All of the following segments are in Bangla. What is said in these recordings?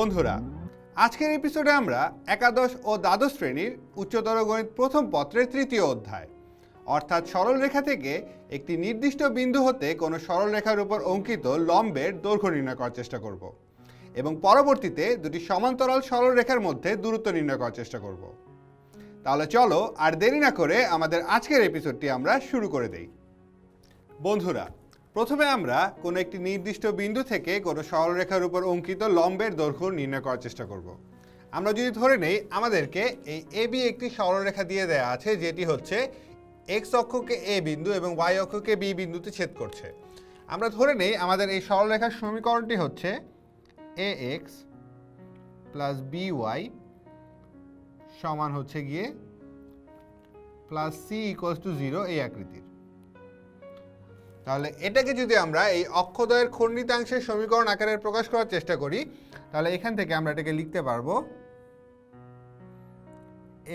বন্ধুরা, আজকের এপিসোডে আমরা একাদশ ও দ্বাদশ শ্রেণির উচ্চতর গণিত প্রথম পত্রের তৃতীয় অধ্যায়, অর্থাৎ সরলরেখা থেকে একটি নির্দিষ্ট বিন্দু হতে কোনো সরলরেখার উপর অঙ্কিত লম্বের দৈর্ঘ্য নির্ণয় করার চেষ্টা করব এবং পরবর্তীতে দুটি সমান্তরাল সরলরেখার মধ্যে দূরত্ব নির্ণয় করার চেষ্টা করব। তাহলে চলো আর দেরি না করে আমাদের আজকের এপিসোডটি আমরা শুরু করে দেই। বন্ধুরা প্রথমে আমরা কোনো একটি নির্দিষ্ট বিন্দু থেকে কোনো সরলরেখার উপর অঙ্কিত লম্বের দৈর্ঘ্য নির্ণয় করার চেষ্টা করব। আমরা যদি ধরে নেই, আমাদেরকে এই এ বি একটি সরলরেখা দিয়ে দেওয়া আছে, যেটি হচ্ছে এক্স অক্ষকে এ বিন্দু এবং ওয়াই অক্ষকে বি বিন্দুতে ছেদ করছে। আমরা ধরে নেই, আমাদের এই সরলরেখার সমীকরণটি হচ্ছে A X plus B Y সমান হচ্ছে গিয়ে plus C equals to zero এই আকৃতির। তাহলে এটাকে যদি আমরা এই অক্ষদয়ের খণ্ডিতাংশের সমীকরণ আকারে প্রকাশ করার চেষ্টা করি, তাহলে এখান থেকে আমরা এটাকে লিখতে পারব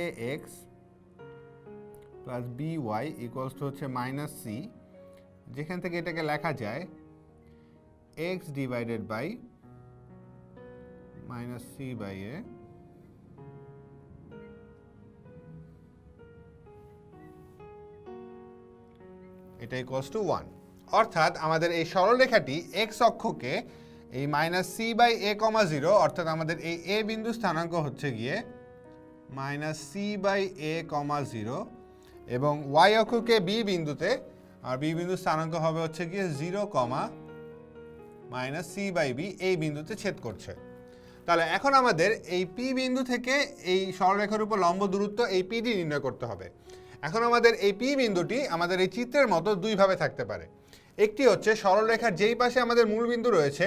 A X plus B Y equals to হচ্ছে মাইনাস সি যেখান থেকে এটাকে লেখা যায় X divided by minus C by A এটা ইকুয়ালস টু ওয়ান অর্থাৎ আমাদের এই সরলরেখাটি এক্স অক্ষকে এই minus C by A comma zero অর্থাৎ আমাদের এই এ বিন্দু স্থানাঙ্ক হচ্ছে গিয়ে minus C by A comma zero এবং ওয়াই অক্ষকে বি বিন্দুতে, আর বি বিন্দু স্থানাঙ্ক হবে হচ্ছে গিয়ে zero comma minus C by B এই বিন্দুতে ছেদ করছে। তাহলে এখন আমাদের এই পি বিন্দু থেকে এই সরলরেখার উপর লম্ব দূরত্ব এই পিডি নির্ণয় করতে হবে। এখন আমাদের এই পি বিন্দুটি আমাদের এই চিত্রের মতো দুইভাবে থাকতে পারে। একটি হচ্ছে সরলরেখার যেই পাশে আমাদের মূল বিন্দু রয়েছে,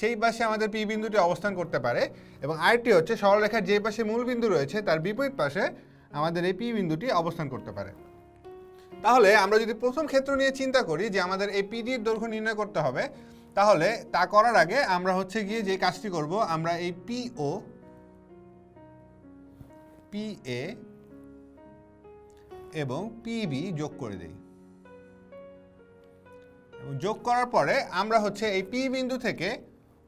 সেই পাশে আমাদের পি বিন্দুটি অবস্থান করতে পারে এবং আরেকটি হচ্ছে সরলরেখার যেই পাশে মূল বিন্দু রয়েছে, তার বিপরীত পাশে আমাদের এই পি বিন্দুটি অবস্থান করতে পারে। তাহলে আমরা যদি প্রথম ক্ষেত্র নিয়ে চিন্তা করি যে আমাদের এই পিডির দৈর্ঘ্য নির্ণয় করতে হবে, তাহলে তা করার আগে আমরা হচ্ছে গিয়ে যে কাজটি করব, আমরা এই পিও পি এ এবং পিবি যোগ করে দেই। এবং যোগ করার পরে আমরা হচ্ছে এই পি বিন্দু থেকে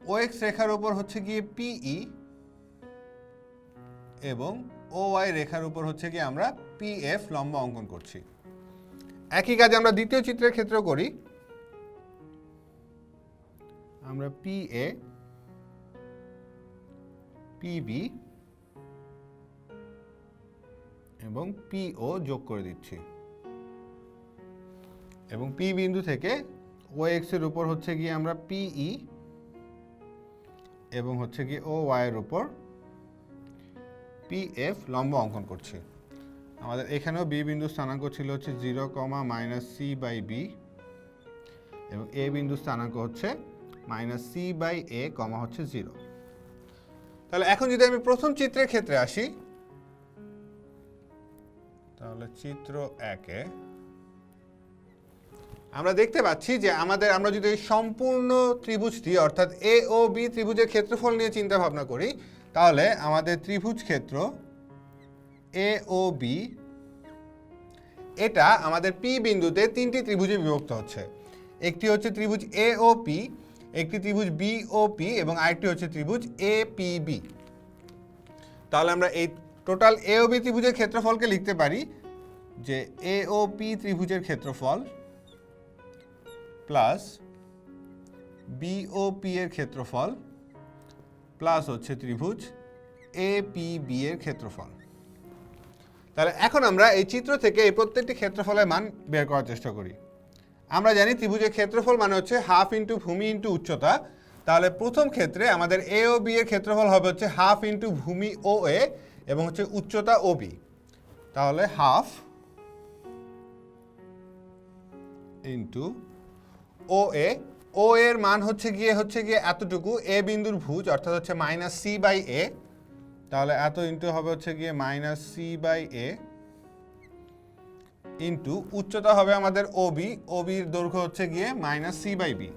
ও এক্স রেখার উপর হচ্ছে গিয়ে পিই এবং ও ওয়াই রেখার উপর হচ্ছে গিয়ে আমরা পি এফ লম্ব অঙ্কন করছি। একই কাজ আমরা দ্বিতীয় চিত্রের ক্ষেত্রে করি। আমরা পি এ পিবি এবং পিও যোগ করে দিচ্ছি। এবং পি বিন্দু থেকে ও এক্সের উপর হচ্ছে গিয়ে আমরা পিই এবং হচ্ছে গিয়ে ও ওয়াই এর উপর পি এফ লম্ব অঙ্কন করছি। আমাদের এখানেও বি বিন্দু স্থানাঙ্ক ছিল হচ্ছে zero comma minus C by B এবং এ বিন্দু স্থানাঙ্ক হচ্ছে minus C by A comma হচ্ছে জিরো তাহলে এখন যদি আমি প্রথম চিত্রের ক্ষেত্রে আসি তাহলে চিত্র একে আমরা দেখতে পাচ্ছি যে আমাদের, আমরা যদি সম্পূর্ণ ত্রিভুজটি, অর্থাৎ এ ও বি ত্রিভুজের ক্ষেত্রফল নিয়ে চিন্তা ভাবনা করি, তাহলে আমাদের ত্রিভুজ ক্ষেত্র এ ও বি এটা আমাদের পি বিন্দুতে তিনটি ত্রিভুজে বিভক্ত হচ্ছে। একটি হচ্ছে ত্রিভুজ এ ও পি একটি ত্রিভুজ বি ও পি এবং আরেকটি হচ্ছে ত্রিভুজ এ পি বি তাহলে আমরা এই টোটাল এ ও বি ত্রিভুজের ক্ষেত্রফলকে লিখতে পারি যে এ ও পি ত্রিভুজের ক্ষেত্রফল প্লাস বি ও পি এর ক্ষেত্রফল প্লাস হচ্ছে ত্রিভুজ এ পি বি এর ক্ষেত্রফল। তাহলে এখন আমরা এই চিত্র থেকে এই প্রত্যেকটি ক্ষেত্রফলের মান বের করার চেষ্টা করি। আমরা জানি ত্রিভুজের ক্ষেত্রফল মানে হচ্ছে হাফ ইন্টু ভূমি ইন্টু উচ্চতা। তাহলে প্রথম ক্ষেত্রে আমাদের এ ও বি এর ক্ষেত্রফল হবে হচ্ছে হাফ ইন্টু ভূমি ও এ এবং হচ্ছে উচ্চতা ও বি তাহলে হাফ ইন্টু ও এ ও এর মান হচ্ছে গিয়ে হচ্ছে গিয়ে এতটুকু এ বিন্দুর ভুজ, অর্থাৎ হচ্ছে মাইনাস সি বাই এ তাহলে এত ইন্টু হবে হচ্ছে গিয়ে minus C by A into উচ্চতা হবে আমাদের ও বি ও বির দৈর্ঘ্য হচ্ছে গিয়ে মাইনাস সি বাই বি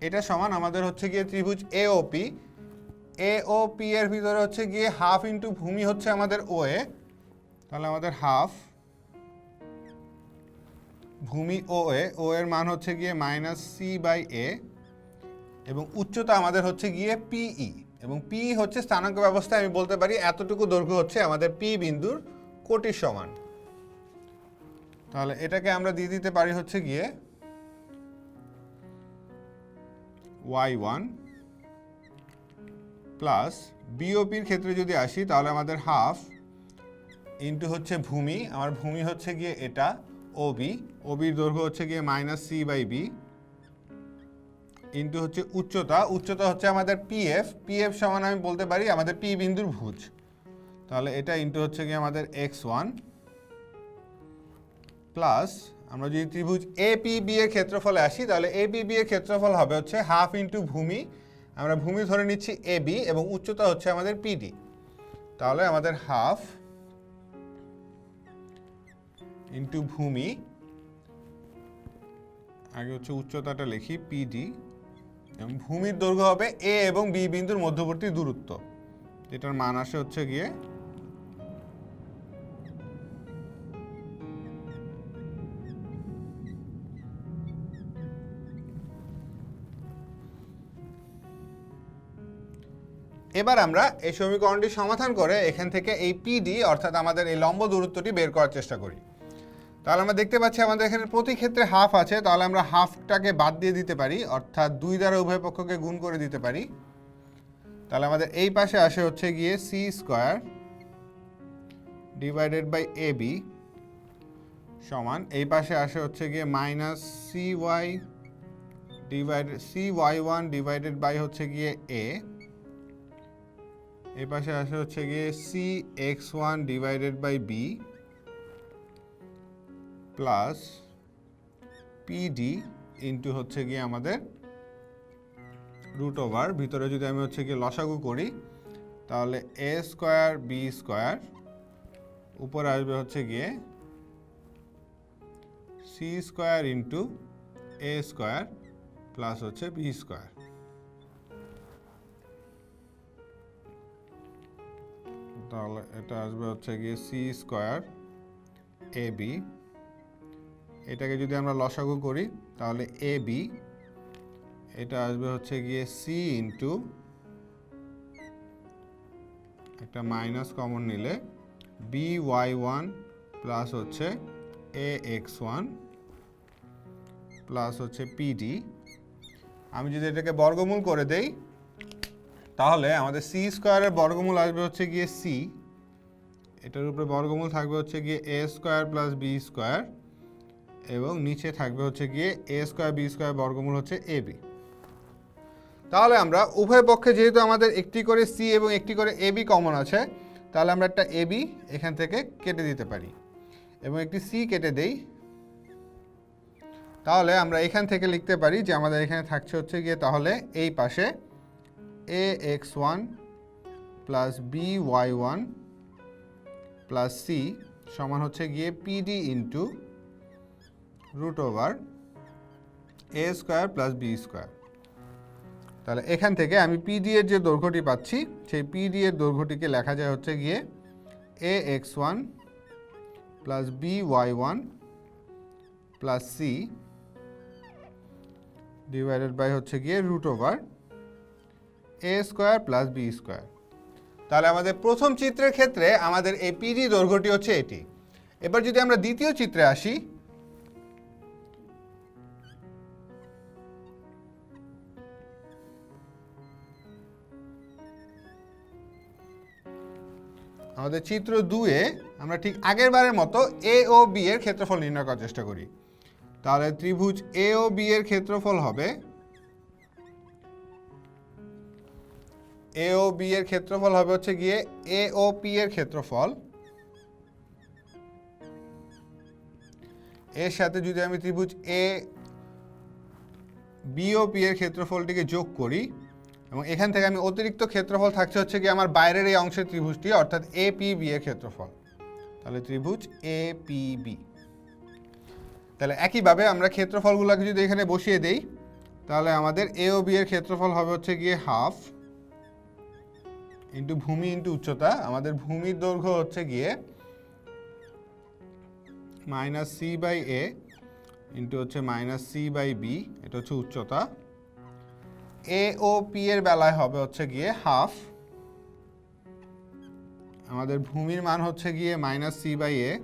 এটা সমান আমাদের হচ্ছে গিয়ে ত্রিভুজ এওপি এওপি এর ভিতরে হচ্ছে গিয়ে হাফ ইন্টু ভূমি হচ্ছে আমাদের ও এ তাহলে আমাদের হাফ, ভূমি ও এ ও এর মান হচ্ছে গিয়ে মাইনাস সি বাই এ এবং উচ্চতা আমাদের হচ্ছে গিয়ে পিই এবং পি হচ্ছে স্থানাঙ্ক ব্যবস্থায় আমি বলতে পারি এতটুকু দৈর্ঘ্য হচ্ছে আমাদের পি বিন্দুর কোটির সমান। তাহলে এটাকে আমরা দিয়ে দিতে পারি হচ্ছে গিয়ে ওয়াই ওয়ান প্লাস বিওপির ক্ষেত্রে যদি আসি, তাহলে আমাদের হাফ ইন্টু হচ্ছে ভূমি, আমার ভূমি হচ্ছে গিয়ে এটা ওবি ওবির দৈর্ঘ্য হচ্ছে গিয়ে minus C by B into হচ্ছে উচ্চতা উচ্চতা হচ্ছে আমাদের পিএফ পিএফ সমান আমি বলতে পারি আমাদের পি বিন্দুর ভুজ। তাহলে এটা ইন্টু হচ্ছে গিয়ে আমাদের এক্স ওয়ান প্লাস আমরা যদি ত্রিভুজ এ পি বি এর ক্ষেত্রফলে আসি, তাহলে এ পি বি এর ক্ষেত্রফল হবে হচ্ছে হাফ ইন্টু ভূমি। আমরা ভূমি ধরে নিচ্ছি এ বি এবং উচ্চতা হচ্ছে আমাদের পিডি তাহলে আমাদের হাফ ইন্টু ভূমি আগে হচ্ছে উচ্চতাটা লিখি পিডি এবং ভূমির দৈর্ঘ্য হবে এ এবং বি বিন্দুর মধ্যবর্তী দূরত্ব এটার মান আসে হচ্ছে গিয়ে এবার আমরা এই সমীকরণটি সমাধান করে এখান থেকে এই পিডি অর্থাৎ আমাদের এই লম্ব দূরত্বটি বের করার চেষ্টা করি। তাহলে আমরা দেখতে পাচ্ছি আমাদের এখানে প্রতি ক্ষেত্রে হাফ আছে, তাহলে আমরা হাফটাকে বাদ দিয়ে দিতে পারি, অর্থাৎ দুই দ্বারা উভয় পক্ষকে গুণ করে দিতে পারি। তাহলে আমাদের এই পাশে আসে হচ্ছে গিয়ে C square divided by A B সমান, এই পাশে আসে হচ্ছে গিয়ে minus C Y divide C Y one divided by হচ্ছে গিয়ে এ এই পাশে আসে হচ্ছে গিয়ে C X one divided by B plus PD into হচ্ছে গিয়ে আমাদের রুট ওভার ভিতরে যদি আমি হচ্ছে গিয়ে লসাগু করি, তাহলে এ স্কোয়ার বি স্কোয়ার উপরে আসবে হচ্ছে গিয়ে C square into A square plus হচ্ছে বি স্কোয়ার তাহলে এটা আসবে হচ্ছে গিয়ে সি স্কোয়ার এ বি এটাকে যদি আমরা লসাগু করি, তাহলে এ বি এটা আসবে হচ্ছে গিয়ে সি ইন্টু একটা মাইনাস কমন নিলে বি ওয়াই ওয়ান প্লাস হচ্ছে এ এক্স ওয়ান প্লাস হচ্ছে পিডি আমি যদি এটাকে বর্গমূল করে দেই, তাহলে আমাদের সি স্কোয়ারের বর্গমূল আসবে হচ্ছে গিয়ে সি এটার উপরে বর্গমূল থাকবে হচ্ছে গিয়ে A square plus B square এবং নিচে থাকবে হচ্ছে গিয়ে এ স্কোয়ার বি স্কোয়ার বর্গমূল হচ্ছে এ বি তাহলে আমরা উভয় পক্ষে যেহেতু আমাদের একটি করে সি এবং একটি করে এ বি কমন আছে, তাহলে আমরা একটা এ বি এখান থেকে কেটে দিতে পারি এবং একটি সি কেটে দেই। তাহলে আমরা এখান থেকে লিখতে পারি যে আমাদের এখানে থাকছে হচ্ছে গিয়ে তাহলে এই পাশে A X one plus B Y one plus C সমান হচ্ছে গিয়ে PD into root over A square plus B square তাহলে এখান থেকে আমি পিডি এর যে দৈর্ঘ্যটি পাচ্ছি, সেই পিডি এর দৈর্ঘ্যটিকে লেখা যায় হচ্ছে গিয়ে A X one plus B Y one plus C divided by হচ্ছে গিয়ে root over A square plus B square তাহলে আমাদের প্রথম চিত্রের ক্ষেত্রে আমাদের এই পিডি দৈর্ঘ্যটি হচ্ছে এটি। এবার যদি আমরা দ্বিতীয় চিত্রে আসি আমাদের চিত্র দুয়ে আমরা ঠিক আগের বারের মতো এ ও বি এর ক্ষেত্রফল নির্ণয় করার চেষ্টা করি। তাহলে ত্রিভুজ এ ও বি এর ক্ষেত্রফল হবে এ ও বি এর ক্ষেত্রফল হবে হচ্ছে গিয়ে এ ও পি এর ক্ষেত্রফল। এর সাথে যদি আমি ত্রিভুজ এ বিওপি এর ক্ষেত্রফলটিকে যোগ করি এবং এখান থেকে আমি অতিরিক্ত ক্ষেত্রফল থাকছে হচ্ছে কি আমার বাইরের এই অংশের ত্রিভুজটি, অর্থাৎ এ পি বি এর ক্ষেত্রফল। তাহলে ত্রিভুজ এ পি বি তাহলে একইভাবে আমরা ক্ষেত্রফলগুলোকে যদি এখানে বসিয়ে দেই, তাহলে আমাদের এ ও বি এর ক্ষেত্রফল হবে হচ্ছে গিয়ে হাফ ইন্টু ভূমি ইন্টু উচ্চতা। আমাদের ভূমির দৈর্ঘ্য হচ্ছে গিয়ে minus C by A into হচ্ছে মাইনাস সি বাই বি এটা হচ্ছে উচ্চতা। এ ও পি এর বেলায় হবে হচ্ছে গিয়ে হাফ। আমাদের ভূমির মান হচ্ছে গিয়ে মাইনাস সি বাই এ।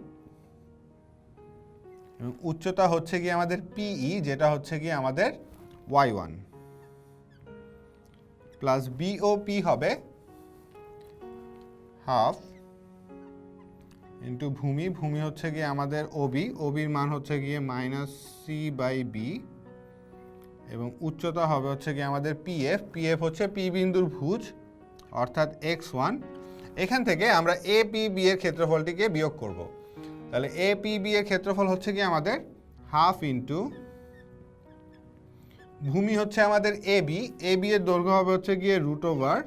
এবং উচ্চতা হচ্ছে গিয়ে আমাদের পিই যেটা হচ্ছে গিয়ে আমাদের ওয়াই ওয়ান প্লাস বিওপি হবে হাফ ইন্টু ভূমি। ভূমি হচ্ছে গিয়ে আমাদের ওবি ওবির মান হচ্ছে গিয়ে মাইনাস সি বাই বি এবং উচ্চতা হবে হচ্ছে কি আমাদের পিএফ পিএফ হচ্ছে পি বিন্দুর ভুজ, অর্থাৎ এক্স ওয়ান এখান থেকে আমরা এ পি বি এর ক্ষেত্রফলটিকে বিয়োগ করব। তাহলে এ পি বি এর ক্ষেত্রফল হচ্ছে কি আমাদের হাফ ইন্টু ভূমি হচ্ছে আমাদের এ বি এ বি এর দৈর্ঘ্য হবে হচ্ছে গিয়ে root over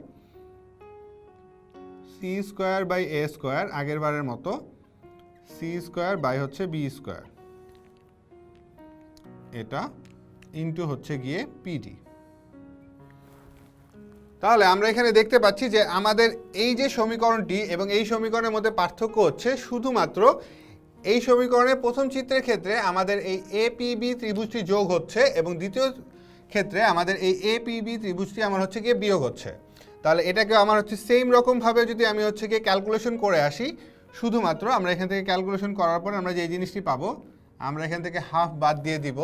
C square by A square আগের বারের মতো সি স্কোয়ার বাই হচ্ছে বি স্কোয়ার এটা ইন্টু হচ্ছে গিয়ে পিডি তাহলে আমরা এখানে দেখতে পাচ্ছি যে আমাদের এই যে সমীকরণটি এবং এই সমীকরণের মধ্যে পার্থক্য হচ্ছে শুধুমাত্র এই সমীকরণের প্রথম চিত্রের ক্ষেত্রে আমাদের এই এপিবি ত্রিভুজটি যোগ হচ্ছে এবং দ্বিতীয় ক্ষেত্রে আমাদের এই এপিবি ত্রিভুজটি আমার হচ্ছে গিয়ে বিয়োগ হচ্ছে। তাহলে এটাকে আমার হচ্ছে সেম রকমভাবে যদি আমি হচ্ছে গিয়ে ক্যালকুলেশন করে আসি, শুধুমাত্র আমরা এখান থেকে ক্যালকুলেশন করার পর আমরা যে জিনিসটি পাবো, আমরা এখান থেকে হাফ বাদ দিয়ে দিব।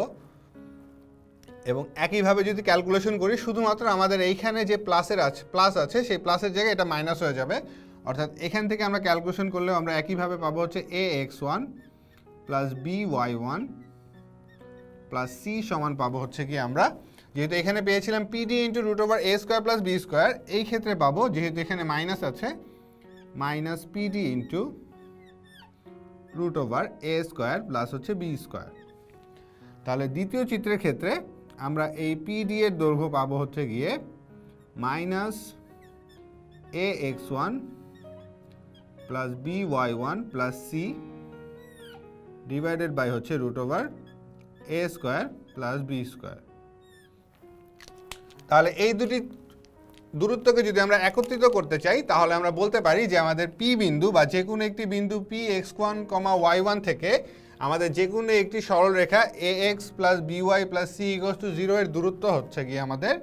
এবং একইভাবে যদি ক্যালকুলেশন করি, শুধুমাত্র আমাদের এইখানে যে প্লাসের আছে প্লাস আছে, সেই প্লাসের জায়গায় এটা মাইনাস হয়ে যাবে। অর্থাৎ এখান থেকে আমরা ক্যালকুলেশন করলেও আমরা একইভাবে পাবো হচ্ছে A X one plus B Y one plus C সমান পাবো হচ্ছে কি আমরা, যেহেতু এখানে পেয়েছিলাম PD into root over A square plus B square এই ক্ষেত্রে পাবো, যেহেতু এখানে মাইনাস আছে minus PD into root over A square plus হচ্ছে বি স্কোয়ার তাহলে দ্বিতীয় চিত্রের ক্ষেত্রে আমরা এই পিডি এর দৈর্ঘ্য পাবো হচ্ছে গিয়ে minus A X one plus B Y one plus C divided by হচ্ছে root over A square plus B square তাহলে এই দুটি দূরত্বকে যদি আমরা একত্রিত করতে চাই, তাহলে আমরা বলতে পারি যে আমাদের পি বিন্দু বা যে কোনো একটি বিন্দু P X one comma Y one থেকে আমাদের যে কোনো একটি সরলরেখা A X plus B Y plus C equals to zero এর দূরত্ব হচ্ছে কি আমাদের,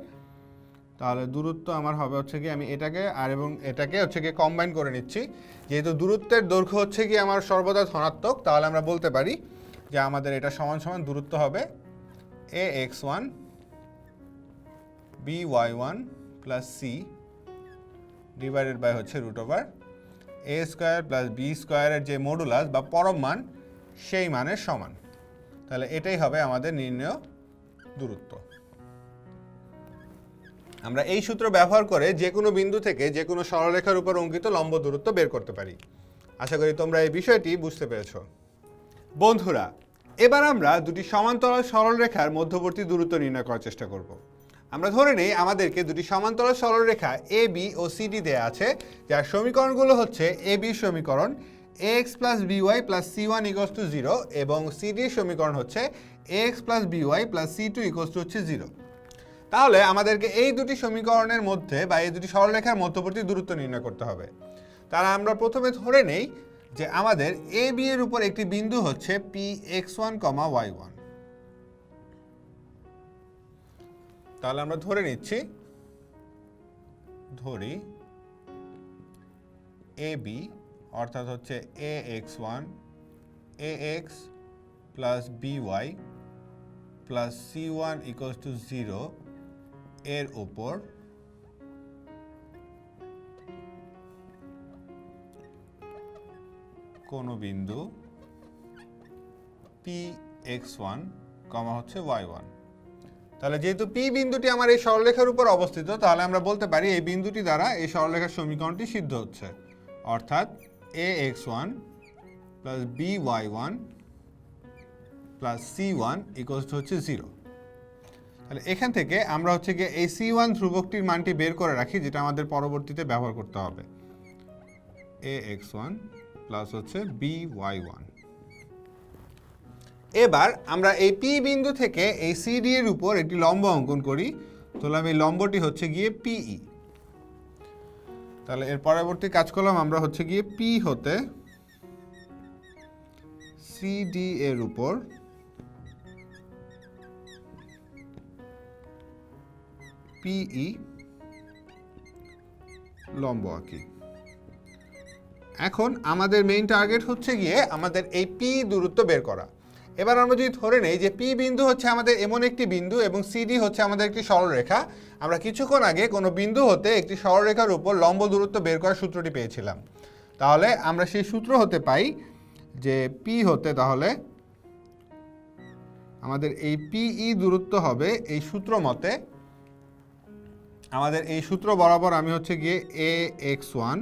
তাহলে দূরত্ব আমার হবে হচ্ছে কি আমি এটাকে আর এবং এটাকে হচ্ছে কি কম্বাইন করে নিচ্ছি। যেহেতু দূরত্বের দৈর্ঘ্য হচ্ছে কি আমার সর্বদা ধনাত্মক, তাহলে আমরা বলতে পারি যে আমাদের এটা সমান সমান দূরত্ব হবে a x one b y one plus c divided by হচ্ছে root over a square plus b স্কোয়ারের যে মডুলাস বা পরম মান সেই মানের সমান। তাহলে এটাই হবে আমাদের নির্ণয় দূরত্ব। আমরা এই সূত্র ব্যবহার করে যে কোনো বিন্দু থেকে যে কোনো সরলরেখার উপর অঙ্কিত লম্ব দূরত্ব বের করতে পারি। আশা করি তোমরা এই বিষয়টি বুঝতে পেরেছ। বন্ধুরা, এবার আমরা দুটি সমান্তরাল সরলরেখার মধ্যবর্তী দূরত্ব নির্ণয় করার চেষ্টা করব। আমরা ধরে নেই আমাদেরকে দুটি সমান্তরাল সরলরেখা এ বি ও সিডি দেওয়া আছে, যার সমীকরণগুলো হচ্ছে এ বি সমীকরণ x plus b y plus c one equals to zero এবং সিডির সমীকরণ হচ্ছে x plus b y plus c two equals to হচ্ছে জিরো তাহলে আমাদেরকে এই দুটি সমীকরণের মধ্যে বা এই দুটি সরলরেখার মধ্যবর্তী দূরত্ব নির্ণয় করতে হবে। তারা আমরা প্রথমে ধরে নেই যে আমাদের এ বি এর উপর একটি বিন্দু হচ্ছে p x one comma y one তাহলে আমরা ধরে নিচ্ছি, ধরি এ বি অর্থাৎ হচ্ছে a x one a x plus b y plus c one equals to zero এর উপর কোনো বিন্দু পি এক্স ওয়ান কমা হচ্ছে ওয়াই ওয়ান তাহলে যেহেতু পি বিন্দুটি আমার এই সরলরেখার উপর অবস্থিত, তাহলে আমরা বলতে পারি এই বিন্দুটি দ্বারা এই সরলরেখার সমীকরণটি সিদ্ধ হচ্ছে। অর্থাৎ a x one plus c one equals to হচ্ছে জিরো তাহলে এখান থেকে আমরা হচ্ছে গিয়ে এই সি ওয়ান ধ্রুবকটির মানটি বের করে রাখি, যেটা আমাদের পরবর্তীতে ব্যবহার করতে হবে। এ এক্স ওয়ান প্লাস হচ্ছে বি ওয়াই ওয়ান এবার আমরা এই পি বিন্দু থেকে এই সিডি এর উপর একটি লম্ব অঙ্কন করি। তাহলে এই লম্বটি হচ্ছে গিয়ে পিই তাহলে এর পরবর্তী কাজ করলাম আমরা হচ্ছে গিয়ে পি হতে সিডি এর উপর পিই লম্ব আঁকি। এখন আমাদের মেইন টার্গেট হচ্ছে গিয়ে আমাদের এই পি দূরত্ব বের করা। এবার আমরা যদি ধরে নেই যে পি বিন্দু হচ্ছে আমাদের এমন একটি বিন্দু এবং সিডি হচ্ছে আমাদের একটি সরলরেখা, আমরা কিছুক্ষণ আগে কোনো বিন্দু হতে একটি সরলরেখার উপর লম্ব দূরত্ব বের করার সূত্রটি পেয়েছিলাম। তাহলে আমরা সেই সূত্র হতে পাই যে পি হতে তাহলে আমাদের এই পিই দূরত্ব হবে এই সূত্র মতে আমাদের এই সূত্র বরাবর আমি হচ্ছে গিয়ে a x one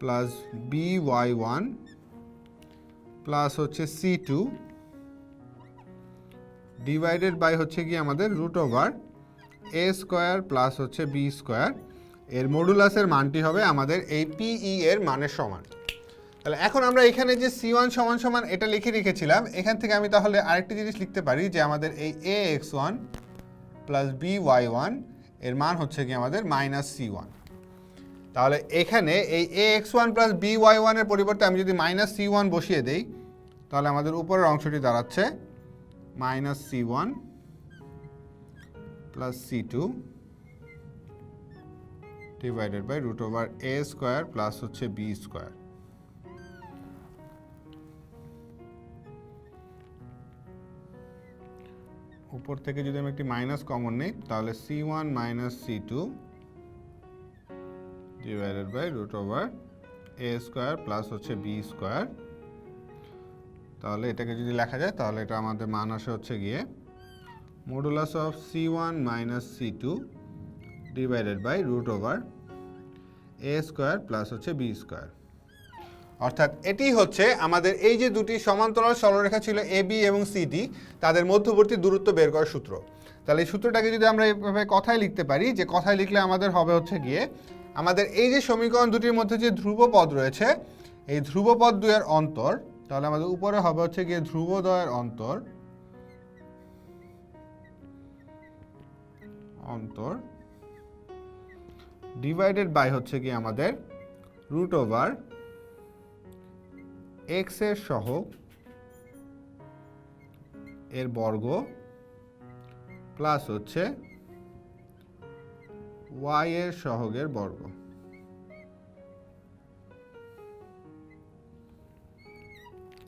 plus b y one plus হচ্ছে সি টু ডিভাইডেড বাই হচ্ছে গিয়ে আমাদের root over a square plus হচ্ছে বি স্কোয়ার এর মডুলাসের মানটি হবে আমাদের এই পিই এর মানের সমান। তাহলে এখন আমরা এখানে যে সি ওয়ান সমান সমান এটা লিখে রেখেছিলাম, এখান থেকে আমি তাহলে আরেকটি জিনিস লিখতে পারি যে আমাদের এই a x one plus b y ওয়ানের মান হচ্ছে কি আমাদের মাইনাস সি ওয়ান তাহলে এখানে এই a x one plus b y ওয়ানের পরিবর্তে আমি যদি মাইনাস সি ওয়ান বসিয়ে দেই, তাহলে আমাদের উপরের অংশটি দাঁড়াচ্ছে one plus c two divided by root over a square plus হচ্ছে বি স্কোয়ার উপর থেকে যদি আমি একটি মাইনাস কমন নিই, তাহলে c one minus c two divided by root over a square plus হচ্ছে বি স্কোয়ার তাহলে এটাকে যদি লেখা যায়, তাহলে এটা আমাদের মান আসে হচ্ছে গিয়ে modulus of c one minus c two divided by root over a square plus হচ্ছে বি স্কোয়ার অর্থাৎ এটি হচ্ছে আমাদের এই যে দুটি সমান্তরাল সরলরেখা ছিল এ বি এবং সিডি তাদের মধ্যবর্তী দূরত্ব বের করার সূত্র। তাহলে এই সূত্রটাকে যদি আমরা এইভাবে কথায় লিখতে পারি, যে কথায় লিখলে আমাদের হবে হচ্ছে গিয়ে আমাদের এই যে সমীকরণ দুটির মধ্যে যে ধ্রুব পদ রয়েছে, এই ধ্রুব পদ দুয়ের অন্তর তাহলে আমাদের উপরে হবে হচ্ছে গিয়ে ধ্রুবদয়ের অন্তর। অন্তর ডিভাইডেড বাই হচ্ছে কি আমাদের রুট ওভার এক্সের সহগ এর বর্গ প্লাস হচ্ছে ওয়াই এর সহগের বর্গ।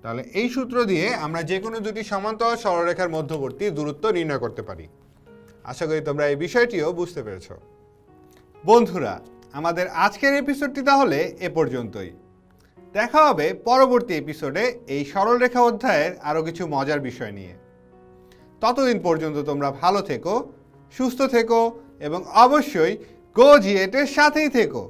তাহলে এই সূত্র দিয়ে আমরা যে কোনো দুটি সমান্তরাল সরলরেখার মধ্যবর্তী দূরত্ব নির্ণয় করতে পারি। আশা করি তোমরা এই বিষয়টিও বুঝতে পেরেছ। বন্ধুরা, আমাদের আজকের এপিসোডটি তাহলে এ পর্যন্তই। দেখা হবে পরবর্তী এপিসোডে এই সরলরেখা অধ্যায়ের আরও কিছু মজার বিষয় নিয়ে। ততদিন পর্যন্ত তোমরা ভালো থেকো, সুস্থ থেকো এবং অবশ্যই গো জিয়েটের সাথেই থেকো।